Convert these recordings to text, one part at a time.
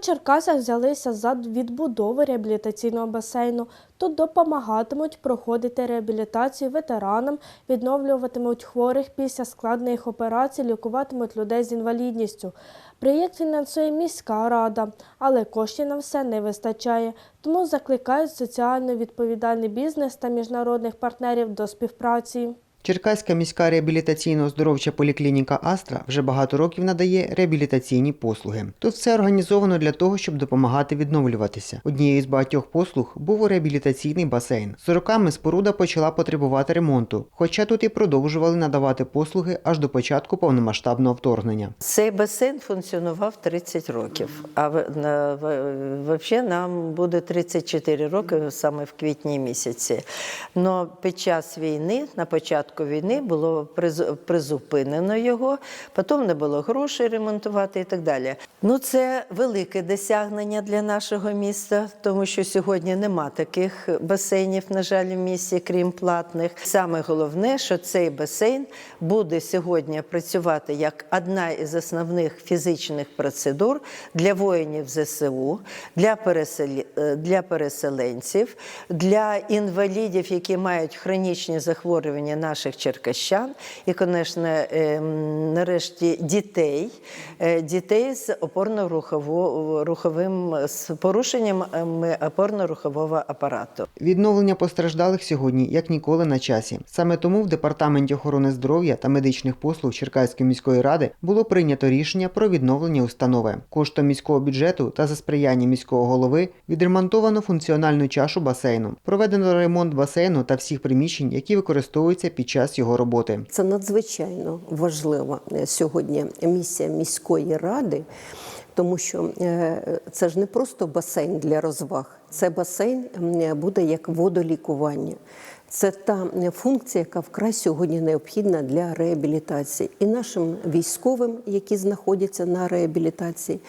Черкасах взялися за відбудову реабілітаційного басейну. Тут допомагатимуть проходити реабілітацію ветеранам, відновлюватимуть хворих після складних операцій, лікуватимуть людей з інвалідністю. Проєкт фінансує міська рада, але коштів на все не вистачає. Тому закликають соціально відповідальний бізнес та міжнародних партнерів до співпраці. Черкаська міська реабілітаційно-оздоровча поліклініка Астра вже багато років надає реабілітаційні послуги. Тут все організовано для того, щоб допомагати відновлюватися. Однією з багатьох послуг був реабілітаційний басейн. З роками споруда почала потребувати ремонту, хоча тут і продовжували надавати послуги аж до початку повномасштабного вторгнення. Цей басейн функціонував 30 років. А взагалі нам буде 34 роки саме в квітні місяці. Но під час війни, на початку війни, було призупинено його, потім не було грошей ремонтувати і так далі. Ну, це велике досягнення для нашого міста, тому що сьогодні нема таких басейнів, на жаль, в місті, крім платних. Саме головне, що цей басейн буде сьогодні працювати як одна із основних фізичних процедур для воїнів ЗСУ, для, переселі... е, для переселенців, для інвалідів, які мають хронічні захворювання наших черкащан, і, звісно, ем, нарешті дітей, е, дітей з опорно-руховим з порушенням ем, опорно-рухового апарату. Відновлення постраждалих сьогодні як ніколи на часі. Саме тому в департаменті охорони здоров'я та медичних послуг Черкаської міської ради було прийнято рішення про відновлення установи. Коштом міського бюджету та за сприяння міського голови відремонтовано функціональну чашу басейну. Проведено ремонт басейну та всіх приміщень, які використовуються під час його роботи. Це надзвичайно важлива е, сьогодні місія міської ради, тому що е, це ж не просто басейн для розваг, це басейн буде як водолікування. Це та е, функція, яка вкрай сьогодні необхідна для реабілітації і нашим військовим, які знаходяться на реабілітації,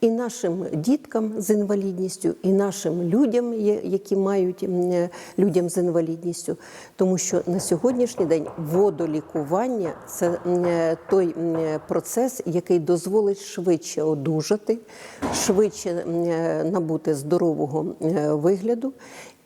і нашим діткам з інвалідністю, і нашим людям, які мають е, людям з інвалідністю, тому що на сьогоднішній день водолікування це е, той процес, який дозволить швидше одужати, швидше набути здорового вигляду.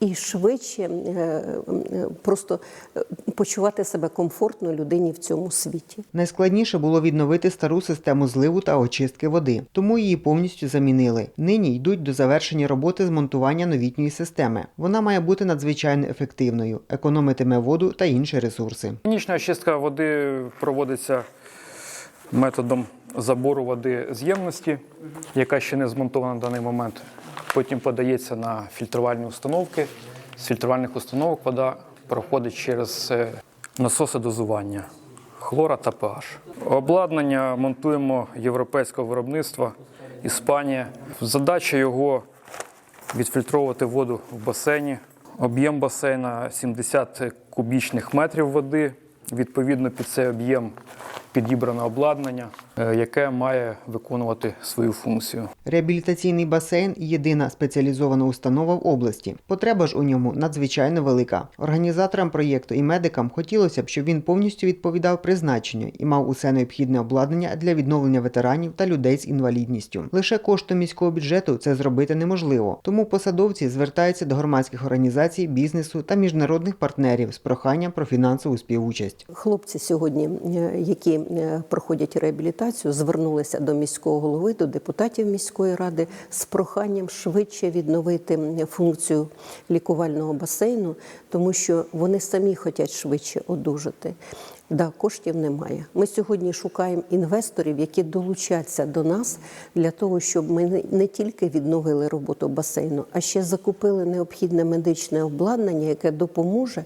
І швидше е, е, просто е, почувати себе комфортно людині в цьому світі. Найскладніше було відновити стару систему зливу та очистки води, тому її повністю замінили. Нині йдуть до завершення роботи з монтування новітньої системи. Вона має бути надзвичайно ефективною, економитиме воду та інші ресурси. Технічна очистка води проводиться методом забору води з ємності, яка ще не змонтована на даний момент. Потім подається на фільтрувальні установки. З фільтрувальних установок вода проходить через е, насоси дозування хлора та pH. Обладнання монтуємо європейського виробництва Іспанія. Задача його відфільтровувати воду в басейні. Об'єм басейна 70 кубічних метрів води. Відповідно, під цей об'єм підібране обладнання, е, яке має виконувати свою функцію. Реабілітаційний басейн єдина спеціалізована установа в області. Потреба ж у ньому надзвичайно велика. Організаторам проєкту і медикам хотілося б, щоб він повністю відповідав призначенню і мав усе необхідне обладнання для відновлення ветеранів та людей з інвалідністю. Лише коштом міського бюджету це зробити неможливо. Тому посадовці звертаються до громадських організацій, бізнесу та міжнародних партнерів з проханням про фінансову співучасть. Хлопці сьогодні, е, е, проходять реабілітацію, звернулися до міського голови, до депутатів міської ради з проханням швидше відновити функцію лікувального басейну, тому що вони самі хочуть швидше одужати. Да, коштів немає. Ми сьогодні шукаємо інвесторів, які долучаться до нас для того, щоб ми не- тільки відновили роботу басейну, а ще закупили необхідне медичне обладнання, яке допоможе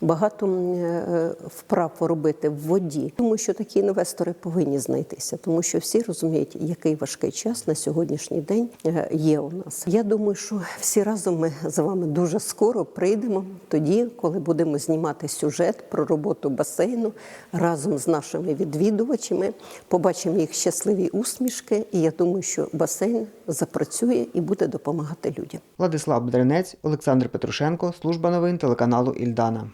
багато е, вправ робити в воді. Тому що такі інвестори повинні знайтися, тому що всі розуміють, який важкий час на сьогоднішній день е, є у нас. Я думаю, що всі разом ми з вами дуже скоро прийдемо тоді, коли будемо знімати сюжет про роботу басейну разом з нашими відвідувачами. Побачимо їх щасливі усмішки, і я думаю, що басейн запрацює і буде допомагати людям. Владислав Бдренець, Олександр Петрушенко, служба новин телеканалу Ільдана.